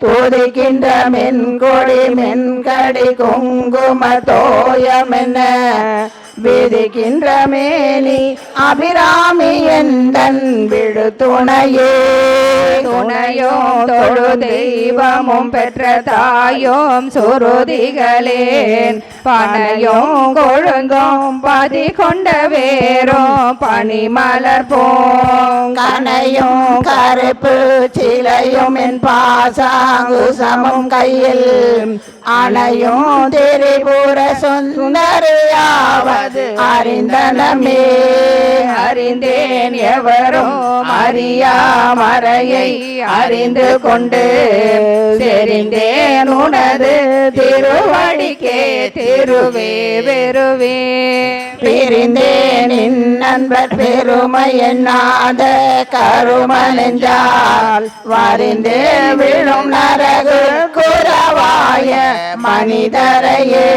துதிக்கின்ற மென்கொடி மென்கடி குங்கும தோயமென விதிக்கின்ற மேனி அபிராமி எந்தன் விடு துணையே. துணையோம் தொழு தெய்வமும் பெற்ற தாயோம் சுருதிகளேன். பனையோம் கொழுந்தோம் பதி கொண்ட வேரோம் பனிமலர் போம். கனையும் கருப்பு சிலையும் என் பாசாங்குசமும் கையில். அணையும் திரிபுர சுந்தரியாவது அறிந்தனமே. அறிந்தேன் எவரும் அறியாமறையை அறிந்து கொண்டு தெரிந்தேன் உனது திருவடிக்கே திருவே வெறுவே. பிரிந்தேன் என் நண்பர் பெருமை எண்ணாத கருமனெஞ்சால் வரிந்தே விழும் நரகு குறவாய மனிதரையே.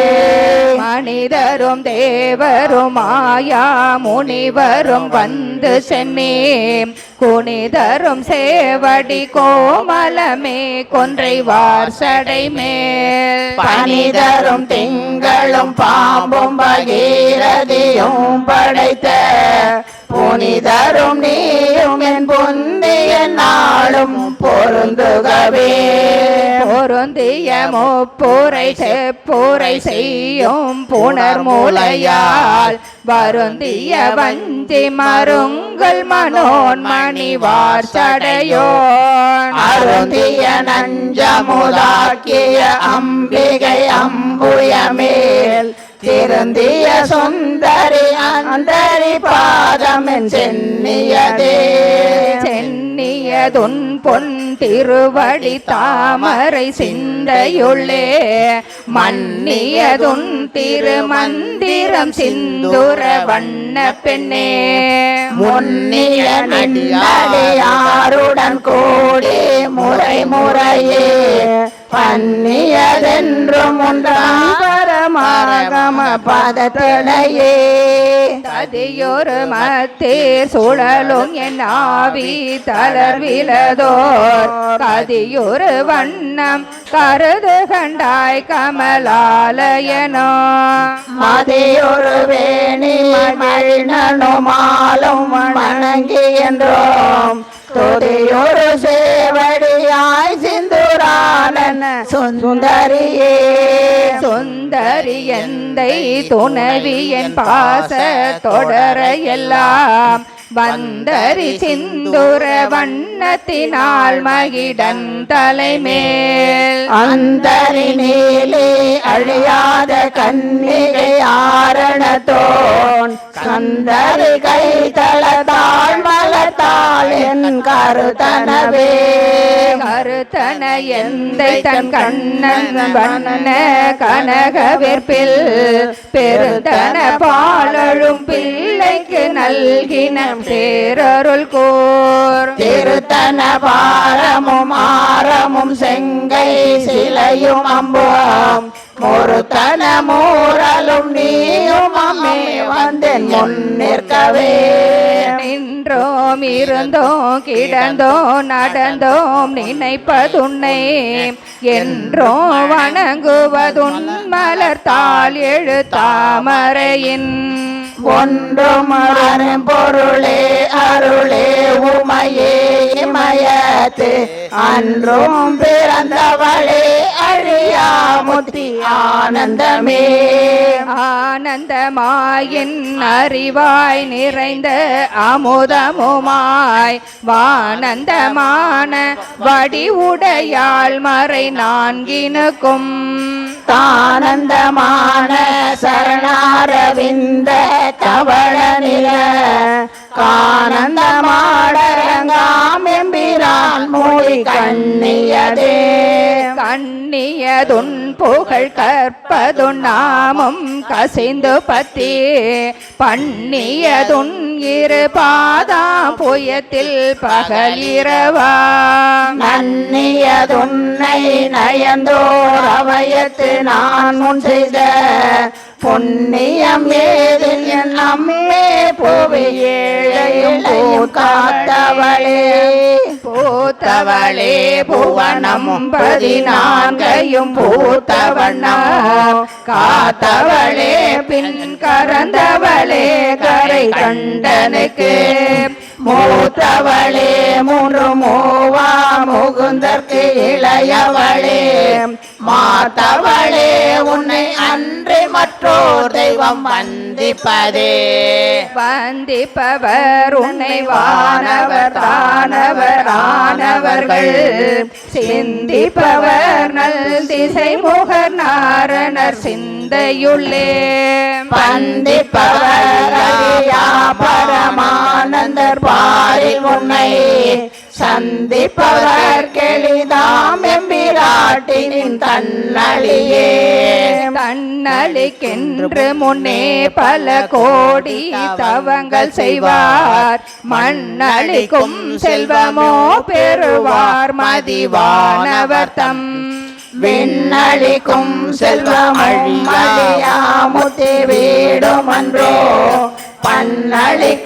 மனிதரும் தேவரும் ஆயா முனிவரும் வந்து சென்னே. குனிதரும் சேவடி கோமலமே கொன்றை வார்சடை மேல். பனிதரும் திங்களும் பாம்பும் பகீரதியும் படைத்த புனிதரும் நீயும் என் பொந்திய நாளும் பொருந்துகவே. பொருந்திய முப்புரை செப்புரை செய்யும் புனர் மூலையால் வருந்திய வஞ்சி மருங்கள் மனோன் மணிவார் சடையோன் அருந்திய நஞ்சமுதாக்கிய அம்பிகை அம்புயமேல் திருந்திய சுந்தரி அந்தரி பாதமென் சென்னியதே. சென்னியதுன் பொன் திருவடி தாமரை சிந்தையுள்ளே. மன்னியதுன் திருமந்திரம் சிந்துர வண்ண பெண்ணே. முன்னிய நடியாருடன் கூடி முறை முறையே பன்னியதென்றும் உண்டாம் பதத்தினையே ததியொரு மத்தேர் சுழலும் என் ஆவி தளர்விலதோர் கதியொரு வண்ணம் கருது கண்டாய் கமலாலயனோ. மதியொரு வேணி மழினனுமாலும் வணங்கி என்றோம். துதியொரு சேவடியாய் பாலன சுந்தரியே. சுந்தரி எந்தை துணவி என் பாச தொடர எல்லாம். வந்தரி சிந்துர வண்ணத்தினால் மகிடன் தலைமேல். அந்தரி நீலே அழியாத கன்னிகை ஆரணத்தோன். சந்தரி கை தளத்தாள் மலத்தாள் என் கருத்தனவே. கருத்தன எந்தை தன் கண்ணன் வண்ண கனகவிற்பில். பெருந்தன பாலழும் பிள்ளைக்கு நல்கின பேரருள் கூர். திருத்தன பாரமும் ஆரமும் செங்கை சிலையும் அம்பும் முருத்தன மூரலும் நீயும் அம்மே வந்தேன். முன் நிற்கவே. நின்றோம் இருந்தோம் கிடந்தோம் நடந்தோம் நினைப்பதுன்னை என்றோம் வணங்குவதுன் மலர்த்தாள் எழுத்தாமரையின் ஒன்றும் அரும் பொருளே அருளே உமையே இமயத்து. அன்றும் பிறந்தவளே அழியாமுத்தி ஆனந்தமே. ஆனந்தமாயின் அறிவாய் நிறைந்த அமுதமுமாய் வானந்தமான வடிவுடையாள் மறை நான்கினுக்கும். தானந்தமான சரணாரவிந்த கவள நில கானந்தமாடரங்காம் எம்பிரான் மொழி கண்ணியதே. கண்ணியதுன் புகழ் கற்பதுன் நாமும் கசிந்து பத்தி. பண்ணியதுன் இரு பாதா புயத்தில் பகலிரவா. நன்னியதுன்னை நயந்தோர் அவயத்து நான் முன் செய்த. புண்ணியம் ஏதில் அம்மே புவி. ஏழையும் காத்தவளே பூத்தவளே புவனமும் பதினான்கையும் பூத்தவண்ணம். காத்தவளே பின் கறந்தவளே கரை கண்டனுக்கு. மூத்தவளே மூன்று மூவா முகுந்தற்கு இளையவளே. மாத்தவளே உன்னை அன்றி மற்றோர் தெய்வம் வந்திப்பதே. வந்திப்பவர் உன்னை வானவர் தானவர் ஆனவர்கள். சிந்திப்பவர் நல் திசை முகர் நாரணர் சிந்தையுள்ளே. பந்திப்பவர் அறியா பரமானந்தர் பாரி உன்னை சந்திப்பவர் கெளிதாம் எம்பிராட்டினின் தன்னழியே தன்னழிக்கென்று முன்னே பல கோடி தவங்கள் செய்வார். மண்ணளிக்கும் செல்வமோ பெறுவார். மதிவானவர் தம் விண்ணளிக்கும் செல்வமழியாமுத்தி வீடும் அன்றோ பண்ணளிக்கும்